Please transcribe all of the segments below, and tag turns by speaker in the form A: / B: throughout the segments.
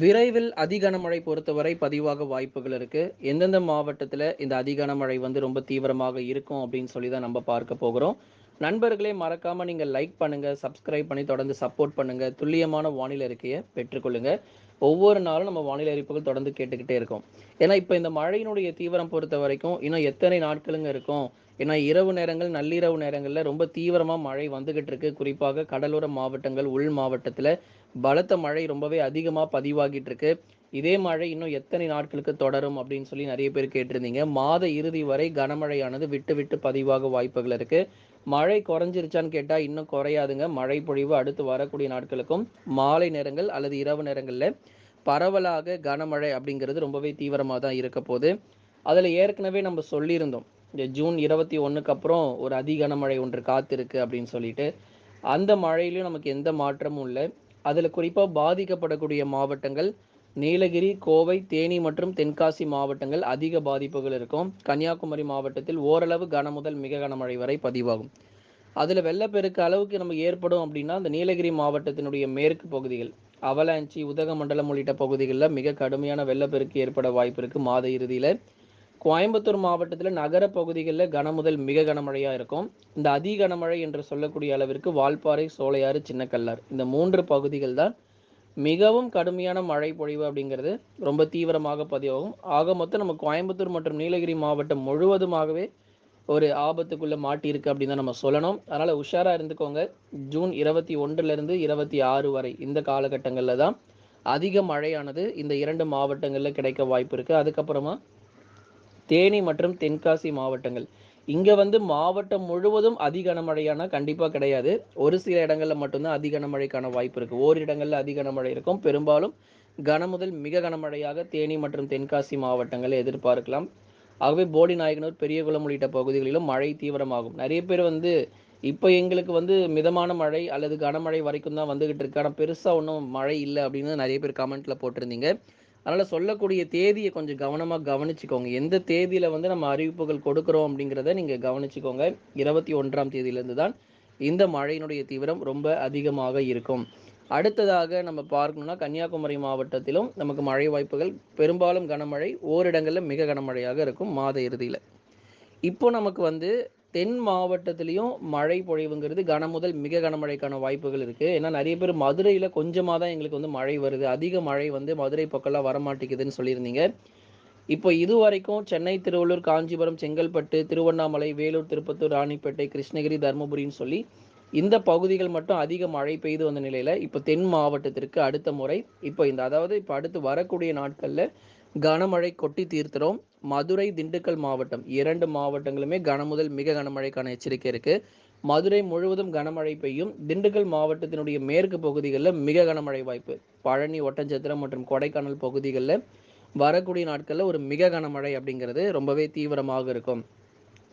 A: விரைவில் அதிகனமழை பொறுத்தவரை பதிவாக வாய்ப்புகள் இருக்கு. எந்தெந்த மாவட்டத்தில் இந்த அதிகனமழை வந்து ரொம்ப தீவிரமாக இருக்கும் அப்படின்னு சொல்லி தான் நம்ம பார்க்க போகிறோம். நண்பர்களே மறக்காமல் நீங்கள் லைக் பண்ணுங்கள் சப்ஸ்கிரைப் பண்ணி தொடர்ந்து சப்போர்ட் பண்ணுங்கள் துல்லியமான வானிலை அறிக்கையை பெற்றுக்கொள்ளுங்க. ஒவ்வொரு நாளும் நம்ம வானிலை அறிப்புகள் தொடர்ந்து கேட்டுக்கிட்டே இருக்கோம். ஏன்னா இப்போ இந்த மழையினுடைய தீவிரம் பொறுத்த வரைக்கும் இன்னும் எத்தனை நாட்களுங்க இருக்கும்? ஏன்னா இரவு நேரங்கள் நள்ளிரவு நேரங்களில் ரொம்ப தீவிரமாக மழை வந்துகிட்டு இருக்கு. குறிப்பாக கடலோர மாவட்டங்கள் உள் மாவட்டத்தில் பலத்த மழை ரொம்பவே அதிகமாக பதிவாகிட்டு இருக்கு. இதே மழை இன்னும் எத்தனை நாட்களுக்கு தொடரும் அப்படின்னு சொல்லி நிறைய பேர் கேட்டிருந்தீங்க. மாத இறுதி வரை கனமழையானது விட்டு விட்டு பதிவாக வாய்ப்புகள் இருக்கு. மழை குறைஞ்சிருச்சான்னு கேட்டால் இன்னும் குறையாதுங்க. மழை பொழிவு அடுத்து வரக்கூடிய நாட்களுக்கும் மாலை நேரங்கள் அல்லது இரவு நேரங்களில் பரவலாக கனமழை அப்படிங்கிறது ரொம்பவே தீவிரமாக தான் இருக்க போகுது. அதில் ஏற்கனவே நம்ம சொல்லியிருந்தோம். இந்த ஜூன் இருபத்தி ஒன்றுக்கு அப்புறம் ஒரு அதி கனமழை ஒன்று காத்திருக்கு அப்படின்னு சொல்லிட்டு. அந்த மழையிலையும் நமக்கு எந்த மாற்றமும் இல்லை. அதில் குறிப்பாக பாதிக்கப்படக்கூடிய மாவட்டங்கள் நீலகிரி கோவை தேனி மற்றும் தென்காசி மாவட்டங்கள் அதிக பாதிப்புகள் இருக்கும். கன்னியாகுமரி மாவட்டத்தில் ஓரளவு கன முதல் மிக கனமழை வரை பதிவாகும். அதில் வெள்ளப்பெருக்கு அளவுக்கு நமக்கு ஏற்படும் அப்படின்னா அந்த நீலகிரி மாவட்டத்தினுடைய மேற்கு பகுதிகள் அவலாஞ்சி உதகமண்டலம் உள்ளிட்ட பகுதிகளில் மிக கடுமையான வெள்ளப்பெருக்கு ஏற்பட வாய்ப்பு இருக்குது மாத இறுதியில். கோயம்புத்தூர் மாவட்டத்தில் நகர பகுதிகளில் கனமுதல் மிக கனமழையாக இருக்கும். இந்த அதி கனமழை என்று சொல்லக்கூடிய அளவிற்கு வால்பாறை சோலையாறு சின்னக்கல்லார் இந்த மூன்று பகுதிகள் தான் மிகவும் கடுமையான மழை பொழிவு அப்படிங்கிறது ரொம்ப தீவிரமாக பதிவாகும். ஆக மொத்தம் நம்ம கோயம்புத்தூர் மற்றும் நீலகிரி மாவட்டம் முழுவதுமாகவே ஒரு ஆபத்துக்குள்ளே மாட்டியிருக்கு அப்படின்னு தான் நம்ம சொல்லணும். அதனால் உஷாராக இருந்துக்கோங்க. ஜூன் இருபத்தி ஒன்றுலேருந்து இருபத்தி ஆறு வரை இந்த காலகட்டங்களில் தான் அதிக மழையானது இந்த இரண்டு மாவட்டங்களில் கிடைக்க வாய்ப்பு இருக்குது அதுக்கப்புறமா தேனி மற்றும் தென்காசி மாவட்டங்கள். இங்க வந்து மாவட்டம் முழுவதும் அதி கனமழையானா கண்டிப்பா கிடையாது. ஒரு சில இடங்கள்ல மட்டும்தான் அதி கனமழைக்கான வாய்ப்பு இருக்கு. ஓரிடங்கள்ல அதி கனமழை இருக்கும். பெரும்பாலும் கனமுதல் மிக கனமழையாக தேனி மற்றும் தென்காசி மாவட்டங்களை எதிர்பார்க்கலாம். ஆகவே போடி நாயகனூர் பெரியகுளம் உள்ளிட்ட பகுதிகளிலும் மழை தீவிரமாகும். நிறைய பேர் வந்து இப்போ எங்களுக்கு வந்து மிதமான மழை அல்லது கனமழை வரைக்கும் தான் வந்துகிட்டு இருக்கு. ஆனால் பெருசாக ஒன்றும் மழை இல்லை அப்படின்னு நிறைய பேர் கமெண்ட்ல போட்டிருந்தீங்க. அதனால் சொல்லக்கூடிய தேதியை கொஞ்சம் கவனமாக கவனிச்சுக்கோங்க. எந்த தேதியில் வந்து நம்ம அறிவிப்புகள் கொடுக்குறோம் அப்படிங்கிறத நீங்கள் கவனிச்சுக்கோங்க. இருபத்தி ஒன்றாம் தேதியிலேருந்து தான் இந்த மழையினுடைய தீவிரம் ரொம்ப அதிகமாக இருக்கும். அடுத்ததாக நம்ம பார்க்கணும்னா கன்னியாகுமரி மாவட்டத்திலும் நமக்கு மழை வாய்ப்புகள் பெரும்பாலும் கனமழை ஓரிடங்களில் மிக கனமழையாக இருக்கும் மாத இறுதியில். இப்போ நமக்கு வந்து தென் மாவட்டத்திலையும் மழை பொழிவுங்கிறது கன முதல் மிக கனமழைக்கான வாய்ப்புகள் இருக்கு. ஏன்னா நிறைய பேர் மதுரையில கொஞ்சமாக தான் எங்களுக்கு வந்து மழை வருது. அதிக மழை வந்து மதுரை பக்கம்லாம் வரமாட்டேங்குதுன்னு சொல்லியிருந்தீங்க. இப்போ இது வரைக்கும் சென்னை திருவள்ளூர் காஞ்சிபுரம் செங்கல்பட்டு திருவண்ணாமலை வேலூர் திருப்பத்தூர் ராணிப்பேட்டை கிருஷ்ணகிரி தருமபுரின்னு சொல்லி இந்த பகுதிகள் மட்டும் அதிக மழை பெய்து வந்த நிலையில இப்போ தென் மாவட்டத்திற்கு அடுத்த முறை இப்போ இந்த அதாவது இப்போ அடுத்து வரக்கூடிய நாட்கள்ல கனமழை கொட்டி தீர்த்துறோம். மதுரை திண்டுக்கல் மாவட்டம். இரண்டு மாவட்டங்களுமே கனமுதல் மிக கனமழைக்கான எச்சரிக்கை இருக்கு. மதுரை முழுவதும் கனமழை பெய்யும். திண்டுக்கல் மாவட்டத்தினுடைய மேற்கு பகுதிகளில் மிக கனமழை வாய்ப்பு. பழனி ஒட்டஞ்சத்திரம் மற்றும் கொடைக்கானல் பகுதிகளில் வரக்கூடிய நாட்களில் ஒரு மிக கனமழை அப்படிங்கிறது ரொம்பவே தீவிரமாக இருக்கும்.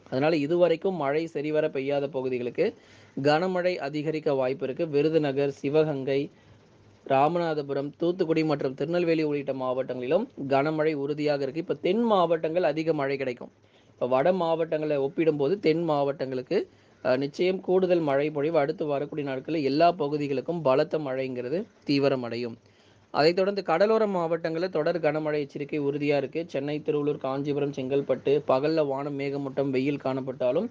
A: அதனால இதுவரைக்கும் மழை சரிவர பெய்யாத பகுதிகளுக்கு கனமழை அதிகரிக்க வாய்ப்பு இருக்கு. விருதுநகர் சிவகங்கை ராமநாதபுரம் தூத்துக்குடி மற்றும் திருநெல்வேலி உள்ளிட்ட மாவட்டங்களிலும் கனமழை உறுதியாக இருக்கு. இப்போ தென் மாவட்டங்கள் அதிக மழை கிடைக்கும். இப்போ வட மாவட்டங்களை ஒப்பிடும்போது தென் மாவட்டங்களுக்கு நிச்சயம் கூடுதல் மழை பொழிவு அடுத்து வரக்கூடிய நாட்களில் எல்லா பகுதிகளுக்கும் பலத்த மழைங்கிறது தீவிரமடையும் அதைத் தொடர்ந்து கடலோர மாவட்டங்களில் தொடர் கனமழை எச்சரிக்கை உறுதியாக இருக்குது சென்னை திருவள்ளூர் காஞ்சிபுரம் செங்கல்பட்டு பகல்ல வானம் மேகமூட்டம் வெயில் காணப்பட்டாலும்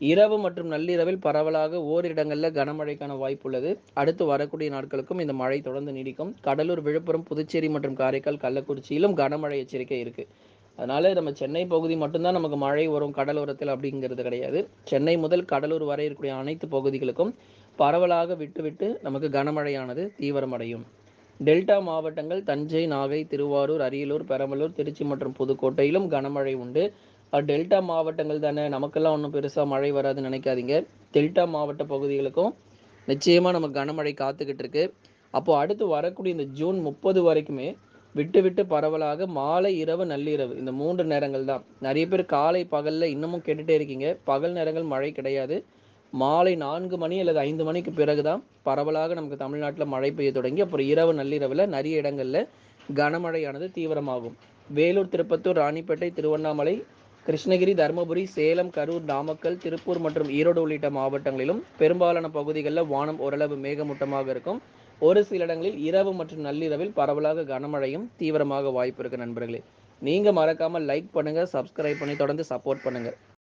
A: இரவு மற்றும் நள்ளிரவில் பரவலாக ஓரிடங்களில் கனமழைக்கான வாய்ப்பு உள்ளது அடுத்து வரக்கூடிய நாட்களுக்கும் இந்த மழை தொடர்ந்து நீடிக்கும். கடலூர் விழுப்புரம் புதுச்சேரி மற்றும் காரைக்கால் கள்ளக்குறிச்சியிலும் கனமழை எச்சரிக்கை இருக்கு. அதனால நம்ம சென்னை பகுதி மட்டும்தான் நமக்கு மழை வரும் கடலோரத்தில் அப்படிங்கிறது கிடையாது. சென்னை முதல் கடலூர் வரை இருக்கக்கூடிய அனைத்து பகுதிகளுக்கும் பரவலாக விட்டுவிட்டு நமக்கு கனமழையானது தீவிரமடையும். டெல்டா மாவட்டங்கள் தஞ்சை நாகை திருவாரூர் அரியலூர் பெரம்பலூர் திருச்சி மற்றும் புதுக்கோட்டையிலும் கனமழை உண்டு. டெல்டா மாவட்டங்கள் தானே? நமக்கெல்லாம் ஒன்றும் பெருசாக மழை வராதுன்னு நினைக்காதீங்க. டெல்டா மாவட்ட பகுதிகளுக்கும் நிச்சயமாக நமக்கு கனமழை காத்துக்கிட்டு இருக்கு. அப்போது அடுத்து வரக்கூடிய இந்த ஜூன் முப்பது வரைக்குமே விட்டு விட்டு பரவலாக மாலை இரவு நள்ளிரவு இந்த மூன்று நேரங்கள் தான். நிறைய பேர் காலை பகலில் இன்னமும் கேட்டுகிட்டே இருக்கீங்க. பகல் நேரங்கள் மழை கிடையாது. மாலை நான்கு மணி அல்லது ஐந்து மணிக்கு பிறகு தான் பரவலாக நமக்கு தமிழ்நாட்டில் மழை பெய்ய தொடங்கி அப்புறம் இரவு நள்ளிரவில் நிறைய இடங்களில் கனமழையானது தீவிரமாகும். வேலூர் திருப்பத்தூர் ராணிப்பேட்டை திருவண்ணாமலை கிருஷ்ணகிரி தருமபுரி சேலம் கரூர் நாமக்கல் திருப்பூர் மற்றும் ஈரோடு உள்ளிட்ட மாவட்டங்களிலும் பெரும்பாலான பகுதிகளில் வானம் ஓரளவு மேகமூட்டமாக இருக்கும். ஒரு சில இடங்களில் இரவு மற்றும் நள்ளிரவில் பரவலாக கனமழையும் தீவிரமாக வாய்ப்பு இருக்கு நண்பர்களே. நீங்க மறக்காம லைக் பண்ணுங்க சப்ஸ்கிரைப் பண்ணி தொடர்ந்து சப்போர்ட் பண்ணுங்க.